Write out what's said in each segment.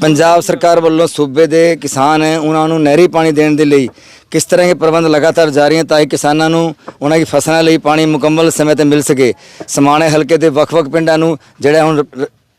ਪੰਜਾਬ ਸਰਕਾਰ ਵੱਲੋਂ ਸੂਬੇ ਦੇ ਕਿਸਾਨ ਹੈ ਉਹਨਾਂ ਨੂੰ ਨਹਿਰੀ ਪਾਣੀ ਦੇਣ ਦੇ ਲਈ ਕਿਸ ਤਰ੍ਹਾਂ ਦੇ ਪ੍ਰਬੰਧ ਲਗਾਤਾਰ ਜਾਰੀ ਹੈ ਤਾਂ ਕਿ ਕਿਸਾਨਾਂ ਨੂੰ ਉਹਨਾਂ ਦੀ ਫਸਲਾਂ ਲਈ ਪਾਣੀ ਮੁਕੰਮਲ ਸਮੇਂ ਤੇ ਮਿਲ ਸਕੇ। ਸਮਾਣੇ ਹਲਕੇ ਦੇ ਵੱਖ-ਵੱਖ ਪਿੰਡਾਂ ਨੂੰ ਜਿਹੜਾ ਹੁਣ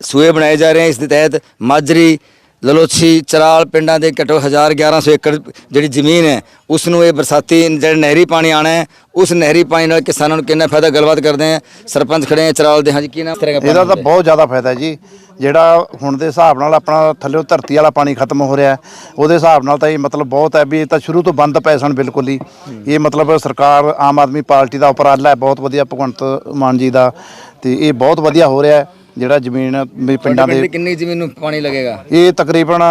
ਸੂਏ ਬਣਾਏ ਜਾ ਰਹੇ ਹਨ ਇਸ ਦੇ ਤਹਿਤ ਮਾਜਰੀ ਲਲੋਚੀ ਚਰਾਲ ਪਿੰਡਾਂ ਦੇ ਘੱਟੋ 1000 1100 ਏਕੜ ਜਿਹੜੀ ਜ਼ਮੀਨ ਹੈ ਉਸ ਨੂੰ ਇਹ ਬਰਸਾਤੀ ਜਿਹੜਾ ਨਹਿਰੀ ਪਾਣੀ ਆਣਾ ਹੈ, ਉਸ ਨਹਿਰੀ ਪਾਣੀ ਨਾਲ ਕਿਸਾਨਾਂ ਨੂੰ ਕਿੰਨਾ ਫਾਇਦਾ, ਗੱਲਬਾਤ ਕਰਦੇ ਆ ਸਰਪੰਚ ਖੜੇ ਆ ਚਰਾਲ ਦੇ, ਹਾਂਜੀ, ਕੀ ਨਾਮ? ਤਰ੍ਹਾਂ ਇਹਦਾ ਤਾਂ ਬਹੁਤ ਜ਼ਿਆਦਾ ਫਾਇਦਾ ਜੀ। ਜਿਹੜਾ ਹੁਣ ਦੇ ਹਿਸਾਬ ਨਾਲ ਆਪਣਾ ਥੱਲੇੋਂ ਧਰਤੀ ਵਾਲਾ ਪਾਣੀ ਖਤਮ ਹੋ ਰਿਹਾ ਉਹਦੇ ਹਿਸਾਬ ਨਾਲ ਤਾਂ ਇਹ ਮਤਲਬ ਬਹੁਤ ਹੈ ਵੀ ਇਹ ਤਾਂ ਸ਼ੁਰੂ ਤੋਂ ਬੰਦ ਪਏ ਸਨ ਬਿਲਕੁਲ ਹੀ। ਇਹ ਮਤਲਬ ਸਰਕਾਰ ਆਮ ਆਦਮੀ ਪਾਰਟੀ ਦਾ ਉਪਰਾਲਾ ਹੈ ਬਹੁਤ ਵਧੀਆ ਭਗਵੰਤ ਮਾਨ ਜੀ ਦਾ ਤੇ ਇਹ ਬਹੁਤ ਵਧੀਆ ਹੋ ਰਿਹਾ ਜਿਹੜਾ ਜ਼ਮੀਨ ਵੀ ਪਿੰਡਾਂ ਦੇ ਕਿੰਨੀ ਜ਼ਮੀਨ ਨੂੰ ਪਾਣੀ ਲੱਗੇਗਾ? ਇਹ ਤਕਰੀਬਨ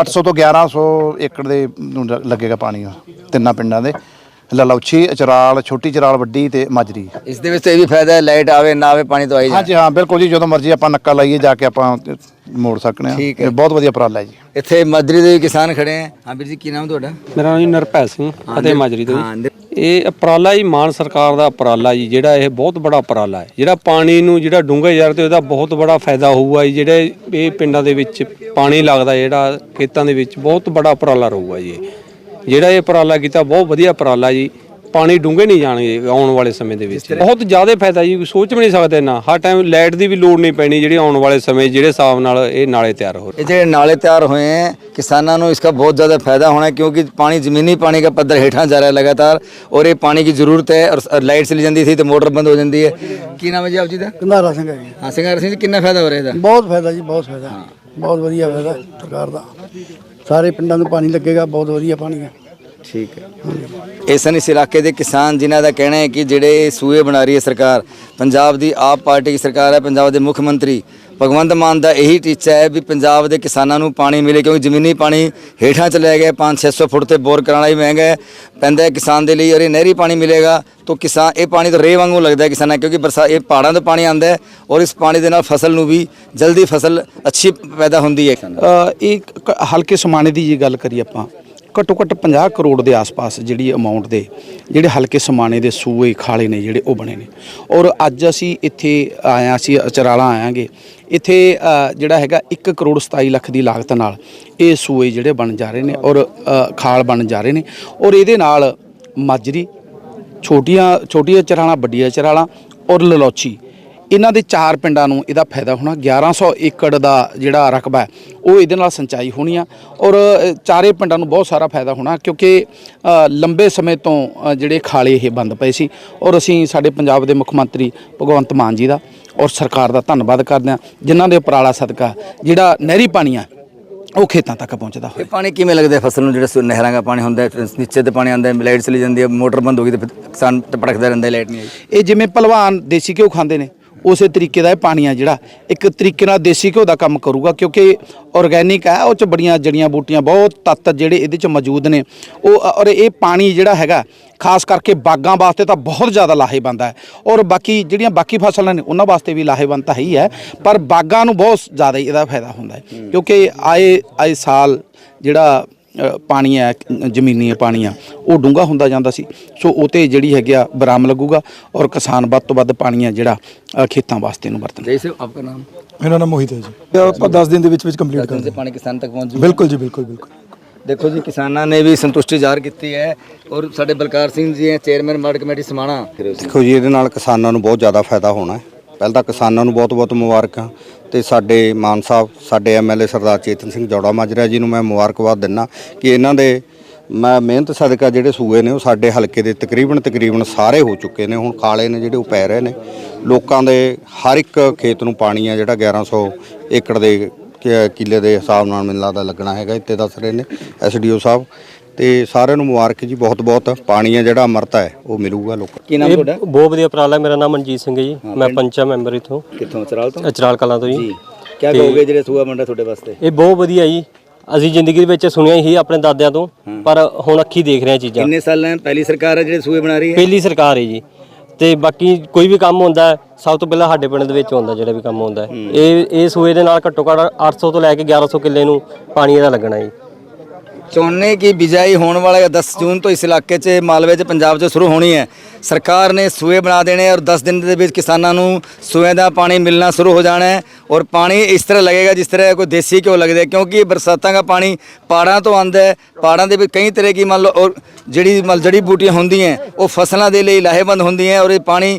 800 ਤੋਂ 1100 ਏਕੜ ਦੇ ਲੱਗੇਗਾ ਪਾਣੀ ਤਿੰਨਾਂ ਪਿੰਡਾਂ ਦੇ। ਲਲੌਛੀ ਅਚਰਾਲ ਛੋਟੀ ਚਰਾਲ ਵੱਡੀ ਤੇ ਮਾਜਰੀ। ਇਸ ਦੇ ਵਿੱਚ ਤਾਂ ਇਹ ਵੀ ਫਾਇਦਾ ਹੈ ਲਾਈਟ ਆਵੇ ਨਾ ਆਵੇ ਪਾਣੀ ਤਾਂ ਆਈ ਜਾ ਹਾਂਜੀ ਹਾਂ ਬਿਲਕੁਲ ਜੀ ਜਦੋਂ ਮਰਜ਼ੀ ਆਪਾਂ ਨੱਕਾ ਲਾਈਏ ਜਾ ਕੇ ਆਪਾਂ ਮੋੜ ਸਕਨੇ ਆ। ਠੀਕ ਹੈ। ਇਹ ਬਹੁਤ ਵਧੀਆ ਉਪਰਾਲਾ ਹੈ ਜੀ। ਇੱਥੇ ਮਾਜਰੀ ਦੇ ਵੀ ਕਿਸਾਨ ਖੜੇ ਆ। ਹਾਂ ਵੀਰ ਜੀ ਕੀ ਨਾਮ ਤੁਹਾਡਾ? ਮੇਰਾ ਨਾਮ ਜੀ ਨਿਰਭੈ ਸਿੰਘ ਅਤੇ ਮਾਜਰੀ ਤੋਂ ਹਾਂ ਜੀ। ਇਹ ਉਪਰਾਲਾ ਹੀ ਮਾਨ ਸਰਕਾਰ ਦਾ ਉਪਰਾਲਾ ਜੀ ਜਿਹੜਾ ਇਹ ਬਹੁਤ ਬੜਾ ਉਪਰਾਲਾ ਹੈ। ਜਿਹੜਾ ਪਾਣੀ ਨੂੰ ਜਿਹੜਾ ਡੂੰਘੇ ਯਾਰ ਤੇ ਉਹਦਾ ਬਹੁਤ ਬੜਾ ਫਾਇਦਾ ਹੋਊਗਾ ਜੀ ਜਿਹੜੇ ਇਹ ਪਿੰਡਾਂ ਦੇ ਵਿੱਚ ਪਾਣੀ ਲੱਗਦਾ ਜਿਹੜਾ ਖੇਤਾਂ ਦੇ ਵਿੱਚ ਬਹੁਤ ਬੜਾ ਉਪਰਾਲਾ ਰਹੂਗਾ ਜੀ। ਇਹ। ਜਿਹੜਾ ਇਹ ਉਪਰਾਲਾ ਕੀਤਾ ਬਹੁਤ ਵਧੀਆ ਉਪਰਾਲਾ ਜੀ ਪਾਣੀ ਡੂੰਘੇ ਨਹੀਂ ਜਾਣਗੇ ਆਉਣ ਵਾਲੇ ਸਮੇਂ ਦੇ ਵਿੱਚ ਬਹੁਤ ਜ਼ਿਆਦਾ ਫਾਇਦਾ ਜੀ ਸੋਚ ਵੀ ਨਹੀਂ ਸਕਦੇ ਨਾ ਹਰ ਟਾਈਮ ਲਾਈਟ ਦੀ ਵੀ ਲੋੜ ਨਹੀਂ ਪੈਣੀ ਜਿਹੜੀ ਆਉਣ ਵਾਲੇ ਸਮੇਂ ਜਿਹੜੇ ਹਿਸਾਬ ਨਾਲ ਇਹ ਨਾਲੇ ਤਿਆਰ ਹੋ ਰਹੇ ये जो नाले तैयार हुए हैं किसानों को इसका बहुत ज़्यादा फायदा होना है क्योंकि पानी ज़मीनी पानी का पद्धर हेठा जा रहा है लगातार और ये पानी की ज़रूरत है और और लाइट चली जाती थी तो मोटर बंद हो जाती है की नाम है जी आप जी का ਕੰਧਾਰਾ ਸਿੰਘ ਹੈ ਜੀ हाँ सिंगार सिंह जी कितना फायदा हो रहा है ਬਹੁਤ ਫਾਇਦਾ ਜੀ ਬਹੁਤ ਫਾਇਦਾ ਬਹੁਤ ਵਧੀਆ ਫਾਇਦਾ ਸਰਕਾਰ ਦਾ ਸਾਰੇ ਪਿੰਡਾਂ ਨੂੰ ਪਾਣੀ ਲੱਗੇਗਾ ਬਹੁਤ ਵਧੀਆ ਪਾਣੀ ਹੈ ਠੀਕ ਹੈ। ਇਸ ਹਨ ਇਸ ਇਲਾਕੇ ਦੇ ਕਿਸਾਨ ਜਿਨ੍ਹਾਂ ਦਾ ਕਹਿਣਾ ਹੈ ਕਿ ਜਿਹੜੇ ਸੂਏ ਬਣਾ ਰਹੀ ਹੈ ਸਰਕਾਰ ਪੰਜਾਬ ਦੀ ਆਪ ਪਾਰਟੀ ਦੀ ਸਰਕਾਰ ਹੈ ਪੰਜਾਬ ਦੇ ਮੁੱਖ ਮੰਤਰੀ। ਭਗਵੰਤ ਮਾਨ ਦਾ ਇਹੀ ਟੀਚਾ ਹੈ ਵੀ ਪੰਜਾਬ ਦੇ ਕਿਸਾਨਾਂ ਨੂੰ ਪਾਣੀ ਮਿਲੇ ਕਿਉਂਕਿ ਜ਼ਮੀਨੀ ਪਾਣੀ ਹੇਠਾਂ ਚਲੇ ਗਿਆ 5-600 ਫੁੱਟ ਤੇ ਬੋਰ ਕਰਾਉਣਾ ਹੀ ਮਹਿੰਗਾ ਹੈ। ਪੈਂਦਾ ਹੈ ਕਿਸਾਨ ਦੇ ਲਈ ਔਰ ਇਹ ਨਹਿਰੀ ਪਾਣੀ ਮਿਲੇਗਾ ਤਾਂ ਕਿਸਾਨ ਇਹ ਪਾਣੀ ਤਾਂ ਰੇਹ ਵਾਂਗੂ ਲੱਗਦਾ ਹੈ ਕਿਸਾਨਾਂ ਕਿਉਂਕਿ ਬਰਸਾ ਇਹ ਪਹਾੜਾਂ ਤੋਂ ਪਾਣੀ ਆਉਂਦਾ ਹੈ ਔਰ ਇਸ ਪਾਣੀ ਦੇ ਨਾਲ ਫਸਲ ਨੂੰ ਵੀ ਜਲਦੀ ਫਸਲ ਅੱਛੀ ਪੈਦਾ ਹੁੰਦੀ ਹੈ। ਇਹ ਹਲਕੇ ਸਮਾਣੇ ਦੀ ਜੇ ਗੱਲ ਕਰੀ ਆਪਾਂ। ਘੱਟੋ ਘੱਟ 50 ਕਰੋੜ ਦੇ ਆਸ-ਪਾਸ ਜਿਹੜੀ ਅਮਾਉਂਟ ਦੇ, ਜਿਹੜੇ ਹਲਕੇ ਸਮਾਣੇ ਦੇ ਸੂਏ ਖਾਲੇ ਨੇ ਜਿਹੜੇ ਉਹ ਬਣੇ ਨੇ। ਔਰ ਅੱਜ ਅਸੀਂ ਇੱਥੇ ਆਇਆ ਸੀ ਚਰਾਲਾ ਆਇਆਂਗੇ। ਇੱਥੇ ਜਿਹੜਾ ਹੈਗਾ 1 ਕਰੋੜ 27 ਲੱਖ ਦੀ ਲਾਗਤ ਨਾਲ ਇਹ ਸੂਏ ਜਿਹੜੇ ਬਣ ਜਾ ਰਹੇ ਨੇ ਔਰ ਖਾਲ ਬਣ ਜਾ ਰਹੇ ਨੇ। ਔਰ ਇਹਦੇ ਨਾਲ ਮਾਜਰੀ, ਛੋਟੀਆਂ ਛੋਟੀਆਂ ਚਰਾਲਾਂ, ਵੱਡੀਆਂ ਚਰਾਲਾਂ ਔਰ ਲਲੋਚੀ ਇਹਨਾਂ ਦੇ ਚਾਰ ਪਿੰਡਾਂ ਨੂੰ ਇਹਦਾ ਫਾਇਦਾ ਹੋਣਾ। 1100 ਏਕੜ ਦਾ ਜਿਹੜਾ ਰਕਬਾ ਹੈ ਉਹ ਇਹਦੇ ਨਾਲ ਸਿੰਚਾਈ ਹੋਣੀ ਆ। ਔਰ ਚਾਰੇ ਪਿੰਡਾਂ ਨੂੰ ਬਹੁਤ ਸਾਰਾ ਫਾਇਦਾ ਹੋਣਾ ਕਿਉਂਕਿ ਲੰਬੇ ਸਮੇਂ ਤੋਂ ਜਿਹੜੇ ਖਾਲੇ ਇਹ ਬੰਦ ਪਏ ਸੀ। ਔਰ ਅਸੀਂ ਸਾਡੇ ਪੰਜਾਬ ਦੇ ਮੁੱਖ ਮੰਤਰੀ ਭਗਵੰਤ ਮਾਨ ਜੀ ਦਾ ਔਰ ਸਰਕਾਰ ਦਾ ਧੰਨਵਾਦ ਕਰਦੇ ਹਾਂ ਜਿਨ੍ਹਾਂ ਦੇ ਉਪਰਾਲਾ ਸਦਕਾ ਜਿਹੜਾ ਨਹਿਰੀ ਪਾਣੀ ਆ ਉਹ ਖੇਤਾਂ ਤੱਕ ਪਹੁੰਚਦਾ ਹੋਇਆ। ਇਹ ਪਾਣੀ ਕਿਵੇਂ ਲੱਗਦਾ ਫਸਲ ਨੂੰ? ਜਿਹੜਾ ਨਹਿਰਾਂ ਦਾ ਪਾਣੀ ਹੁੰਦਾ ਨੀਚੇ ਤੇ ਪਾਣੀ ਆਉਂਦਾ ਲਾਈਟ ਚਲੀ ਜਾਂਦੀ ਹੈ ਮੋਟਰ ਬੰਦ ਹੋ ਗਈ ਤੇ ਫਿਰ ਕਿਸਾਨ ਤੇ ਭੜਕਦਾ ਰਹਿੰਦਾ ਲਾਈਟ ਨਹੀਂ ਆਈ। ਇਹ ਜਿਵੇਂ ਪਹਿਲਵਾਨ ਦੇਸੀ ਘਿਓ ਖਾਂਦੇ ਨੇ ਉਸੇ ਤਰੀਕੇ ਦਾ ਇਹ ਪਾਣੀ ਆ ਜਿਹੜਾ। ਇੱਕ ਤਰੀਕੇ ਨਾਲ ਦੇਸੀ ਘਿਓ ਦਾ ਕੰਮ ਕਰੂਗਾ ਕਿਉਂਕਿ ਆਰਗੈਨਿਕ ਹੈ ਉਹ ਚ ਬੜੀਆਂ ਜੜੀਆਂ ਬੂਟੀਆਂ ਬਹੁਤ ਤੱਤ ਜਿਹੜੇ ਇਹਦੇ ਚ ਮੌਜੂਦ ਨੇ। ਉਹ ਔਰ ਇਹ ਪਾਣੀ ਜਿਹੜਾ ਹੈਗਾ ਖਾਸ ਕਰਕੇ ਬਾਗਾਂ ਵਾਸਤੇ ਤਾਂ ਬਹੁਤ ਜ਼ਿਆਦਾ ਲਾਹੇਵੰਦ ਹੈ ਔਰ ਬਾਕੀ ਜਿਹੜੀਆਂ ਬਾਕੀ ਫਸਲਾਂ ਨੇ ਉਹਨਾਂ ਵਾਸਤੇ ਵੀ ਲਾਹੇਵੰਦ ਤਾਂ ਹੈ ਹੀ ਹੈ ਪਰ ਬਾਗਾਂ ਨੂੰ ਬਹੁਤ ਜ਼ਿਆਦਾ ਇਹਦਾ ਫਾਇਦਾ ਹੁੰਦਾ ਹੈ। ਕਿਉਂਕਿ ਆਏ ਆਏ ਸਾਲ ਜਿਹੜਾ ਪਾਣੀ ਹੈ ਜ਼ਮੀਨੀ ਪਾਣੀ ਆ ਉਹ ਡੂੰਗਾ ਹੁੰਦਾ ਜਾਂਦਾ ਸੀ। ਸੋ ਉਹ ਤੇ ਜਿਹੜੀ ਹੈਗੀ ਆ ਬਰਾਮ ਲੱਗੂਗਾ ਔਰ ਕਿਸਾਨ ਵੱਧ ਤੋਂ ਵੱਧ ਪਾਣੀ ਆ ਜਿਹੜਾ ਖੇਤਾਂ ਵਾਸਤੇ ਨੂੰ ਵਰਤਣ ਜੈਸੇ ਆਪਕਾ ਨਾਮ? ਮੇਰਾ ਨਾਮ ਮੋਹਿਤ ਹੈ ਜੀ। ਆਪਾਂ 10 ਦਿਨ ਦੇ ਵਿੱਚ ਵਿੱਚ ਕੰਪਲੀਟ ਕਰ ਦਿੰਦੇ ਪਾਣੀ ਕਿਸਾਨ ਤੱਕ ਪਹੁੰਚ ਜੂ ਬਿਲਕੁਲ ਜੀ ਬਿਲਕੁਲ ਬਿਲਕੁਲ। ਦੇਖੋ ਜੀ ਕਿਸਾਨਾਂ ਨੇ ਵੀ ਸੰਤੁਸ਼ਟੀ ਜ਼ਾਹਰ ਕੀਤੀ ਹੈ ਔਰ ਸਾਡੇ ਬਲਕਾਰ ਸਿੰਘ ਜੀ ਹੈ ਚੇਅਰਮੈਨ ਮਾਰਕਟ ਕਮੇਟੀ ਸਮਾਣਾ। ਦੇਖੋ ਜੀ ਇਹਦੇ ਨਾਲ ਕਿਸਾਨਾਂ ਨੂੰ ਬਹੁਤ ਜ਼ਿਆਦਾ ਫਾਇਦਾ ਹੋਣਾ ਹੈ। ਪਹਿਲਾਂ ਤਾਂ ਕਿਸਾਨਾਂ ਨੂੰ ਬਹੁਤ-ਬਹੁਤ ਮੁਬਾਰਕਾਂ ਤੇ ਸਾਡੇ ਮਾਨ ਸਾਹਿਬ, ਸਾਡੇ ਐਮਐਲਏ ਸਰਦਾਰ ਚੇਤਨ ਸਿੰਘ ਜੋੜਾ ਮਾਜਰਾ ਜੀ ਨੂੰ ਮੈਂ ਮੁਬਾਰਕਬਾਦ ਦਿੰਨਾ ਕਿ ਇਹਨਾਂ ਦੇ ਮੈਂ ਮਿਹਨਤ ਸਦਕਾ ਜਿਹੜੇ ਸੂਏ ਨੇ ਉਹ ਸਾਡੇ ਹਲਕੇ ਦੇ ਤਕਰੀਬਨ ਤਕਰੀਬਨ ਸਾਰੇ ਹੋ ਚੁੱਕੇ ਨੇ, ਹੁਣ ਕਾਲੇ ਨੇ ਜਿਹੜੇ ਉਹ ਪੈ ਰਹੇ ਨੇ। ਲੋਕਾਂ ਦੇ ਹਰ ਇੱਕ ਖੇਤ ਨੂੰ ਪਾਣੀ ਆ ਜਿਹੜਾ 1100 ਏਕੜ ਦੇ ਕਿ- ਕਿੱਲੇ ਦੇ ਹਿਸਾਬ ਨਾਲ ਮੈਨੂੰ ਲੱਗਦਾ ਲੱਗਣਾ ਹੈਗਾ, ਇੱਥੇ ਦੱਸ ਰਹੇ ਨੇ ਐਸਡੀਓ ਸਾਹਿਬ। ਤੇ ਸਾਰਿਆਂ ਨੂੰ ਮੁਬਾਰਕ ਜੀ ਬਹੁਤ ਬਹੁਤ। ਪਾਣੀ ਆ ਜਿਹੜਾ ਅਮਰਤਾ ਹੈ ਉਹ ਮਿਲੂਗਾ ਲੋਕਾਂ ਕੀ ਨਾਮ ਤੁਹਾਡਾ? ਬਹੁਤ ਵਧੀਆ ਉਪਰਾਲਾ ਮੇਰਾ ਨਾਮ ਮਨਜੀਤ ਸਿੰਘ ਹੈ ਜੀ। ਮੈਂ ਪੰਚਾ ਮੈਂਬਰ ਇਥੋਂ। ਕਿੱਥੋਂ? ਚਰਾਲ ਤੋਂ? ਅਚਰਾਲ ਕਲਾਂ ਤੋਂ ਜੀ। ਕੀ ਕਹੋਗੇ ਜਿਹੜੇ ਸੂਆ ਮੰਡਾ ਤੁਹਾਡੇ ਵਾਸਤੇ? ਇਹ ਬਹੁਤ ਵਧੀਆ ਜੀ। ਅਸੀਂ ਜ਼ਿੰਦਗੀ ਦੇ ਵਿੱਚ ਸੁਣਿਆ ਹੀ ਆਪਣੇ ਦਾਦਿਆਂ ਤੋਂ ਪਰ ਹੁਣ ਅੱਖੀ ਦੇਖ ਰਹੇ ਚੀਜ਼ਾਂ। ਕਿੰਨੇ ਸਾਲਾਂ ਪਹਿਲੀ ਸਰਕਾਰ ਹੈ ਜਿਹੜੇ ਸੂਏ ਬਣਾ ਰਹੀ ਹੈ? ਪਹਿਲੀ ਸਰਕਾਰ ਹੈ ਜੀ। ਤੇ ਬਾਕੀ ਕੋਈ ਵੀ ਕੰਮ ਹੁੰਦਾ ਸਭ ਤੋਂ ਪਹਿਲਾਂ ਸਾਡੇ ਪਿੰਡ ਦੇ ਵਿੱਚ ਹੁੰਦਾ ਜਿਹੜਾ ਵੀ ਕੰਮ ਹੁੰਦਾ। ਇਹ ਇਹ ਸੂਏ ਦੇ ਨਾਲ ਘੱਟੋ ਘੱਟ 800 ਤੋਂ ਲੈ ਕੇ 1100 ਕਿੱਲੇ ਨੂੰ ਪਾਣੀ ਇਹਦਾ ਲੱਗਣਾ ਜੀ। ਝੋਨੇ ਕੀ ਬਿਜਾਈ ਹੋਣ ਵਾਲੇ 10 ਜੂਨ ਤੋਂ ਇਸ ਇਲਾਕੇ 'ਚ ਮਾਲਵੇ 'ਚ ਪੰਜਾਬ 'ਚ ਸ਼ੁਰੂ ਹੋਣੀ ਹੈ। ਸਰਕਾਰ ਨੇ ਸੂਏ ਬਣਾ ਦੇਣੇ ਔਰ 10 ਦਿਨ ਦੇ ਵਿੱਚ ਕਿਸਾਨਾਂ ਨੂੰ ਸੂਏ ਦਾ ਪਾਣੀ ਮਿਲਣਾ ਸ਼ੁਰੂ ਹੋ ਜਾਣਾ ਹੈ ਔਰ ਪਾਣੀ ਇਸ ਤਰ੍ਹਾਂ ਲੱਗੇਗਾ ਜਿਸ ਤਰ੍ਹਾਂ ਕੋਈ ਦੇਸੀ ਘਿਓ ਲੱਗਦਾ ਕਿਉਂਕਿ ਬਰਸਾਤਾਂ ਦਾ ਪਾਣੀ ਪਹਾੜਾਂ ਤੋਂ ਆਉਂਦਾ ਹੈ। ਪਹਾੜਾਂ ਦੇ ਵਿੱਚ ਕਈ ਤਰ੍ਹਾਂ ਕੀ ਮੰਨ ਲਓ ਔਰ ਜਿਹੜੀ ਮਲ ਜੜੀ ਬੂਟੀਆਂ ਹੁੰਦੀਆਂ ਉਹ ਫਸਲਾਂ ਦੇ ਲਈ ਲਾਹੇਵੰਦ ਹੁੰਦੀਆਂ ਔਰ ਇਹ ਪਾਣੀ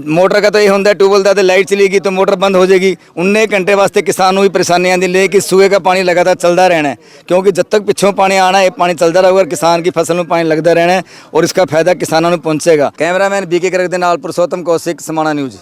ਲ- ਮੋਟਰ ਦਾ ਤਾਂ ਇਹ ਹੁੰਦਾ ਟਿਊਬਲ ਦਾ ਤੇ ਲਾਈਟ ਚਲੀ ਗਈ ਤਾਂ ਮੋਟਰ ਬੰਦ ਹੋ ਜਾਏਗੀ। ਉਨੇ ਘੰਟੇ ਵਾਸਤੇ ਕਿਸਾਨ ਨੂੰ ਵੀ ਪਰੇਸ਼ਾਨੀ ਆਂਦੀ ਲੈ ਕਿ ਸੂਏ ਦਾ ਪਾਣੀ ਲਗਾਤਾਰ ਚੱਲਦਾ ਰਹਿਣਾ ਹੈ। ਕਿਉਂਕਿ ਜਦ ਤੱਕ ਪਿੱਛੋਂ ਪਾਣੀ ਆਣਾ ਹੈ, ਇਹ ਪਾਣੀ ਚੱਲਦਾ ਰਹੂਗਾ ਔਰ ਕਿਸਾਨ ਦੀ ਫਸਲ ਨੂੰ ਪਾਣੀ ਲੱਗਦਾ ਰਹਿਣਾ ਹੈ ਔਰ ਇਸका ਫਾਇਦਾ ਕਿਸਾਨਾਂ ਨੂੰ ਪਹੁੰਚੇਗਾ। ਕੈਮਰਾਮੈਨ ਬੀਕੇ ਕਰਕ ਦੇ ਨਾਲ ਪੁਰਸ਼ੋਤਮ ਕੌਸ਼ਿਕ, ਸਮਾਣਾ ਨਿਊਜ਼।